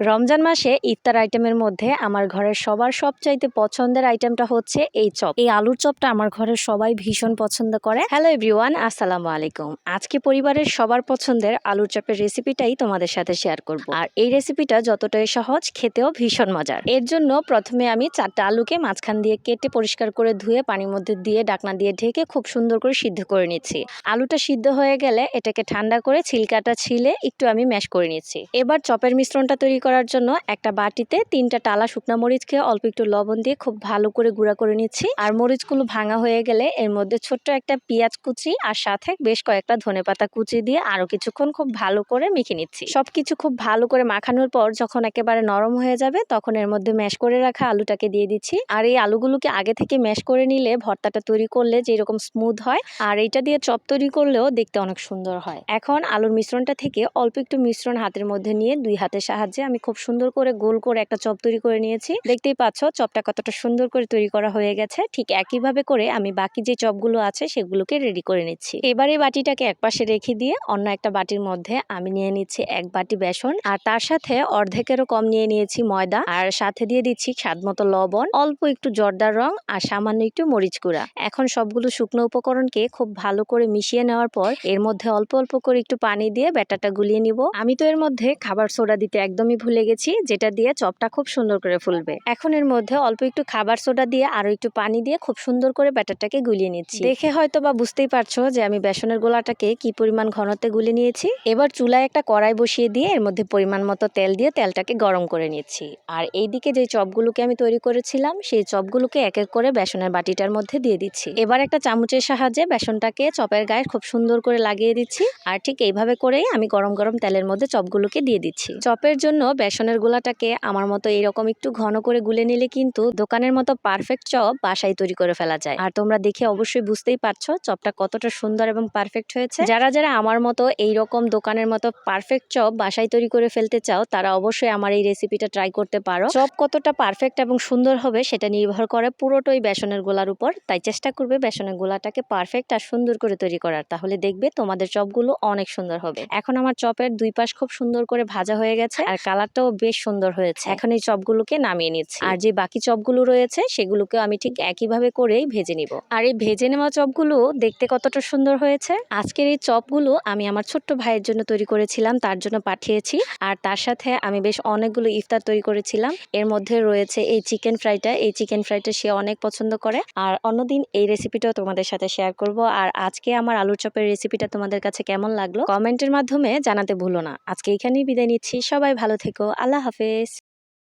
রমজান মাসে ইফতার আইটেমের মধ্যে আমার ঘরের সবার সবচাইতে পছন্দের আইটেমটা হচ্ছে এই চপ। এই আলুর চপটা আমার ঘরের সবাই ভীষণ পছন্দ করে। হ্যালো এভরিওয়ান, আসসালামু আলাইকুম। আজকে পরিবারের সবার পছন্দের আলুর চপের রেসিপিটাই তোমাদের সাথে শেয়ার করব। আর এই রেসিপিটা যতটাই সহজ, খেতেও ভীষণ মজার। এর জন্য প্রথমে আমি চারটা আলুকে মাঝখান দিয়ে কেটে পরিষ্কার করে ধুয়ে পানির মধ্যে দিয়ে ডাকনা দিয়ে ঢেকে খুব সুন্দর করে সিদ্ধ করে নিচ্ছি। আলুটা সিদ্ধ হয়ে গেলে এটাকে ঠান্ডা করে ছিলকাটা ছিলে একটু আমি ম্যাশ করে নিচ্ছি। এবার চপের মিশ্রণটা তৈরি করার জন্য একটা বাটিতে তিনটা টালা শুকনা মরিচকে অল্প একটু লবণ দিয়ে খুব ভালো করে গুঁড়া করে নিচ্ছি। আর মরিচগুলো ভাঙা হয়ে গেলে এর মধ্যে ছোট্ট একটা পেঁয়াজ কুচি আর সাথে বেশ কয়েকটা ধনেপাতা কুচি দিয়ে আরও কিছুক্ষণ খুব ভালো করে মেখে নিচ্ছি। সবকিছু খুব ভালো করে মাখানোর পর যখন একেবারে নরম হয়ে যাবে তখন এর মধ্যে ম্যাশ করে রাখা আলুটাকে দিয়ে দিচ্ছি। আর এই আলুগুলোকে আগে থেকে ম্যাশ করে নিলে ভর্তাটা তৈরি করলে যেরকম স্মুথ হয় আর এইটা দিয়ে চপ তৈরি করলেও দেখতে অনেক সুন্দর হয়। এখন আলুর মিশ্রণটা থেকে অল্প একটু মিশ্রণ হাতের মধ্যে নিয়ে দুই হাতের সাহায্যে আমি খুব সুন্দর করে গোল করে একটা চপ তৈরি করে নিয়েছি। দেখতেই পাচ্ছ, চপটা কতটা সুন্দর করে তৈরি করা হয়ে গেছে। ঠিক একইভাবে করে আমি বাকি যে চপগুলো আছে, সেগুলোকে রেডি করে নিচ্ছি। এবারে বাটিটাকে একপাশে রেখে দিয়ে অন্য একটা বাটির মধ্যে আমি নিয়ে নিচ্ছি এক বাটি বেসন। আর তার সাথে অর্ধেকেরও কম নিয়ে নিয়েছি ময়দা। আর সাথে দিয়ে দিচ্ছি স্বাদ মতো লবণ, অল্প একটু জর্দার রং, আর সামান্য একটু মরিচ গুঁড়া। এখন সবগুলো শুকনো উপকরণকে খুব ভালো করে মিশিয়ে নেওয়ার পর, এর মধ্যে অল্প অল্প করে একটু পানি দিয়ে ব্যাটারটা গুলিয়ে নিব। আমি তো এর মধ্যে খাবার সোডা দিতে একদমই ভুলে গেছি, যেটা দিয়ে চপটা খুব সুন্দর করে ফুলবে। এখন এর মধ্যে অল্প একটু খাবার সোডা দিয়ে আরও একটু পানি দিয়ে খুব সুন্দর করে ব্যাটারটাকে গুলিয়ে নিচ্ছি। দেখে হয়তো বা বুঝতেই পারছ যে আমি বেসনের গোলাটাকে কি পরিমাণ ঘনত্বে গুলে নিয়েছি। এবার চুলায় একটা কড়াই বসিয়ে দিয়ে এর মধ্যে পরিমাণ মতো তেল দিয়ে তেলটাকে গরম করে নিচ্ছি। আর এইদিকে যে চপগুলোকে আমি তৈরি করেছিলাম, সেই চপগুলোকে এক এক করে বেসনের বাটিটার মধ্যে দিয়ে দিচ্ছি। এবার একটা চামচের সাহায্যে বেসনটাকে চপের গায়ে খুব সুন্দর করে লাগিয়ে দিচ্ছি। আর ঠিক এইভাবে করেই আমি গরম গরম তেলের মধ্যে চপগুলোকে দিয়ে দিচ্ছি। চপের জন্য বেসনের গোলাটাকে আমার মতো এরকম একটু ঘন করে গুলে নিলে কিন্তু দোকানের মতো পারফেক্ট চপ বাসায় তৈরি করে ফেলা যায়। আর তোমরা দেখে অবশ্যই বুঝতেই পারছ চপটা কতটা সুন্দর এবং পারফেক্ট হয়েছে। যারা যারা আমার মতো এই রকম দোকানের মতো পারফেক্ট চপ বাসায় তৈরি করে ফেলতে চাও, তারা অবশ্যই আমার এই রেসিপিটা ট্রাই করতে পারো। চপ কতটা পারফেক্ট এবং সুন্দর হবে সেটা নির্ভর করে পুরোটাই বেসনের গোলার উপর। তাই চেষ্টা করবে বেসনের গোলাটাকে পারফেক্ট আর সুন্দর করে তৈরি করার। তাহলে দেখবে তোমাদের চপগুলো অনেক সুন্দর হবে। এখন আমার চপের দুই পাশ খুব সুন্দর করে ভাজা হয়ে গেছে। আর কালারটাও বেশ সুন্দর হয়েছে। এখন এই চপগুলোকে নামিয়ে নিচ্ছি। আর যে বাকি চপগুলো রয়েছে সেগুলোকে আমি ঠিক একইভাবে করেই ভেজে নিব। আর এই ভেজে নেওয়া চপগুলো দেখতে কতটা সুন্দর হয়েছে? আজকের এই চপগুলো আমি আমার ছোট্ট ভাইয়ের জন্য তৈরি করেছিলাম তার জন্য পাঠিয়েছি। আর তার সাথে আমি বেশ অনেকগুলো ইফতার তৈরি করেছিলাম। এর মধ্যে রয়েছে এই চিকেন ফ্রাইটা। এই চিকেন ফ্রাইটা সে অনেক পছন্দ করে। আর অন্যদিন এই রেসিপিটাও তোমাদের সাথে শেয়ার করব। আর আজকে আমার আলুর চপের রেসিপিটা তোমাদের কাছে কেমন লাগল কমেন্টের মাধ্যমে জানাতে ভুলো না। আজকে এখানেই বিদায় নিচ্ছি। সবাই ভালো থেকো আল্লাহ হাফেজ।